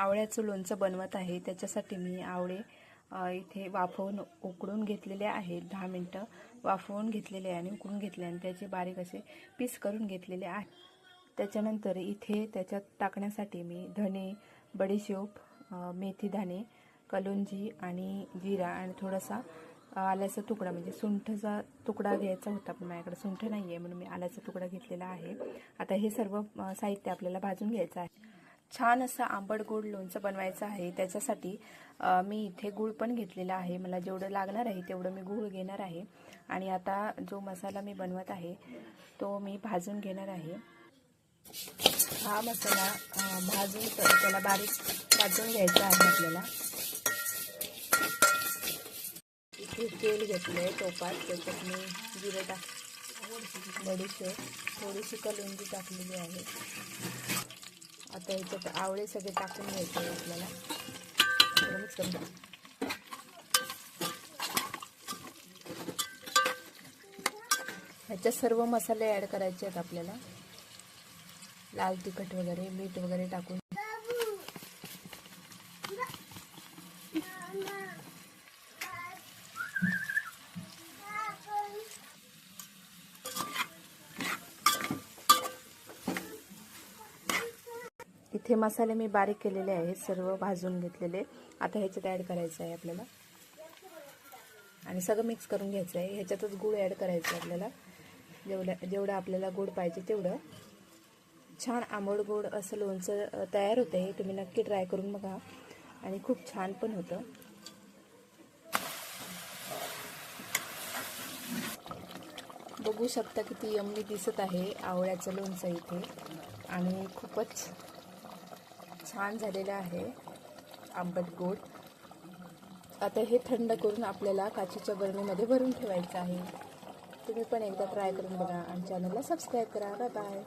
आवळ्याचं लोणचं बनवत आहे. त्याच्यासाठी मी आवळे इथे वाफवून उकडून घेतलेले आहेत दहा मिनटं वाफवून घेतलेले आणि उकडून घेतले आणि त्याचे बारीक असे पीस करून घेतलेले आहे. त्याच्यानंतर इथे त्याच्यात टाकण्यासाठी मी धणे बडीशोप मेथी दाणे कलोंजी आणि जिरा आणि थोडासा आल्याचा तुकडा म्हणजे सुंठचा तुकडा घ्यायचा होता पण माझ्याकडे सुंठ नाही आहे म्हणून मी आल्याचा तुकडा घेतलेला आहे. आता हे सर्व साहित्य आपल्याला भाजून घ्यायचं आहे. छान असं आंबट गोड लोणचं बनवायचं आहे. त्याच्यासाठी मी इथे गूळ पण घेतलेला आहे. मला जेवढं लागणार आहे तेवढं मी गूळ घेणार आहे. आणि आता जो मसाला मी बनवत आहे तो मी भाजून घेणार आहे. हा मसाला भाजून त्याला बारीक भाजून घ्यायचा आहे आपल्याला. इथे तेल घेतलं आहे टोपात. त्याच्यात मी जिरे टाक बडीशेप. थोडीशी कलुंजी टाकलेली आहे. आता ह्याच्यात आवळे सगळे टाकून घ्यायचे आपल्याला. थोडं करून ह्याच्यात सर्व मसाले ॲड करायचे आहेत आपल्याला. लाल तिखट वगैरे मीठ वगैरे टाकून. इथे मसाले मी बारीक केलेले आहेत सर्व भाजून घेतलेले. आता ह्याच्यात ॲड करायचं आहे आपल्याला. आणि सगळं मिक्स करून घ्यायचं आहे. ह्याच्यातच गूळ ॲड करायचं आहे आपल्याला. जेवढं जेवढं आपल्याला गोड पाहिजे तेवढं. छान आंबोड गोड असं लोणचं तयार होतं आहे तुम्ही नक्की ट्राय करून बघा. आणि खूप छान पण होतं. बघू शकता किती यमनी दिसत आहे आवळ्याचं लोणचं इथे. आणि खूपच छान झालेलं आहे आंबट गोड. आता हे थंड करून आपल्याला काचेच्या बरणीमध्ये भरून ठेवायचं आहे. तुम्ही पण एकदा ट्राय करून बघा आणि चॅनलला सबस्क्राईब करा. Bye bye